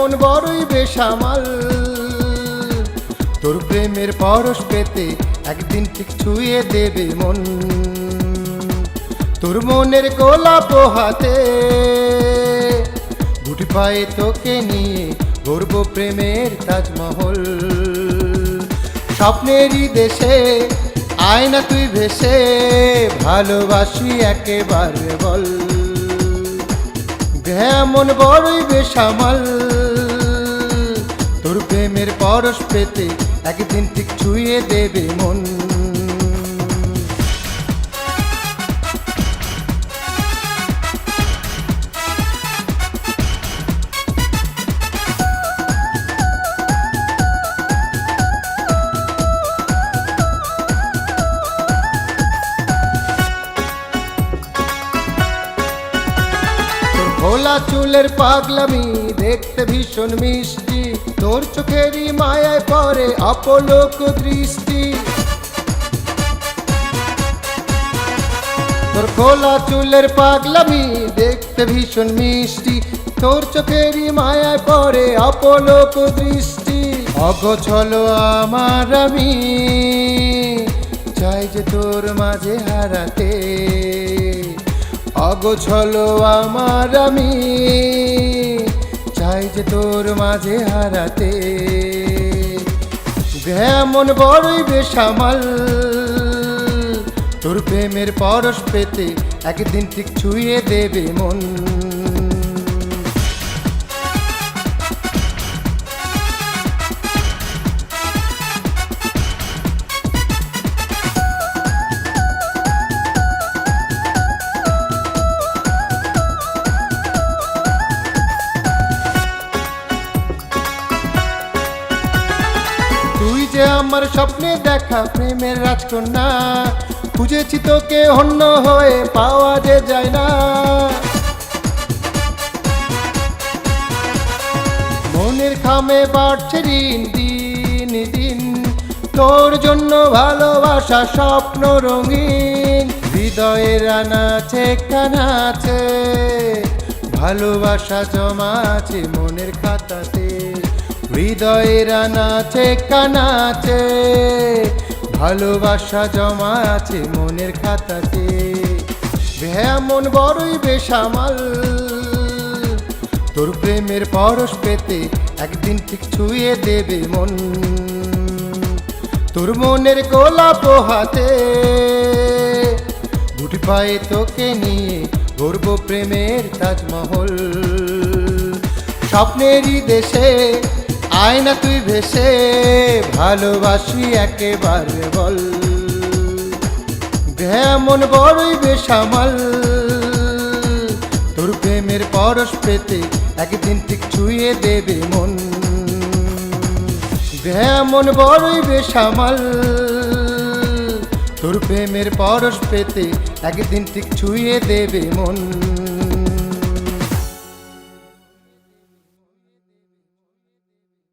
মন বড়ই বেসামাল। তোর প্রেমের পরশ পেতে একদিন ঠিক ছুঁয়ে দেবে মন। তোর মনের গোলাপ হাতে গুটি পায়ে তোকে নিয়ে গর্ব প্রেমের তাজমহল। স্বপ্নেরই দেশে আয় না তুই ভেসে, ভালোবাসি একেবারে বল। মন বড়ই বেসামাল। প্রেমের পরশ পেতে একদিন ঠিক ছুঁয়ে দেবে মন। ভোলা চুলের পাগলামি দেখতে ভীষণ মিষ্টি। তোর চোখেরই মায়ায় পরে অপলোক দৃষ্টি। তোর খোলা চুলের পাগলামি দেখতে ভীষণ মিষ্টি। তোর চোখেরই মায়ায় পরে অপলোক দৃষ্টি। অগোছল আমার আমি, চাই যে তোর মাঝে হারাতে। অগোছল আমার আমি চাই তোর মাঝে হারাতে। মন বড়ই বেসামাল। তোর প্রেমের পরশ পেতে একদিন ঠিক ছুঁয়ে দেবে মন। যে আমার স্বপ্নে দেখা প্রেমের রাজকন্যা, খুঁজেছি তোকে অন্য হয়ে, পাওয়া যে যায় না। মনের খামে বাড়ছে ঋণ, দিন দিন। তোর জন্য ভালোবাসা স্বপ্ন রঙিন। হৃদয়ের আনাচে কানাচে ভালোবাসা জমা আছে মনের খাতাতে। হৃদয়ের আনাচে কানাচে, ভালোবাসা জমা আছে মনের খাতাতে মন বড়ই বেসামাল, তোর প্রেমের পরশ পেতে একদিন ঠিক ছুঁয়ে দেবে মন। তোর মনের গোলাপ হাতে গুটি পায়ে তোকে নিয়ে গর্ব প্রেমের তাজমহল। স্বপ্নেরই দেশে আয় না তুই ভেসে ভালোবাসি একেবারে বল। মন বড়ই বেসামাল। তোর প্রেমের পরশ পেতে একদিন ঠিক ছুঁয়ে দেবে মন। মন বড়ই বেসামাল। তোর প্রেমের পরশ পেতে একদিন ঠিক ছুঁয়ে দেবে মন।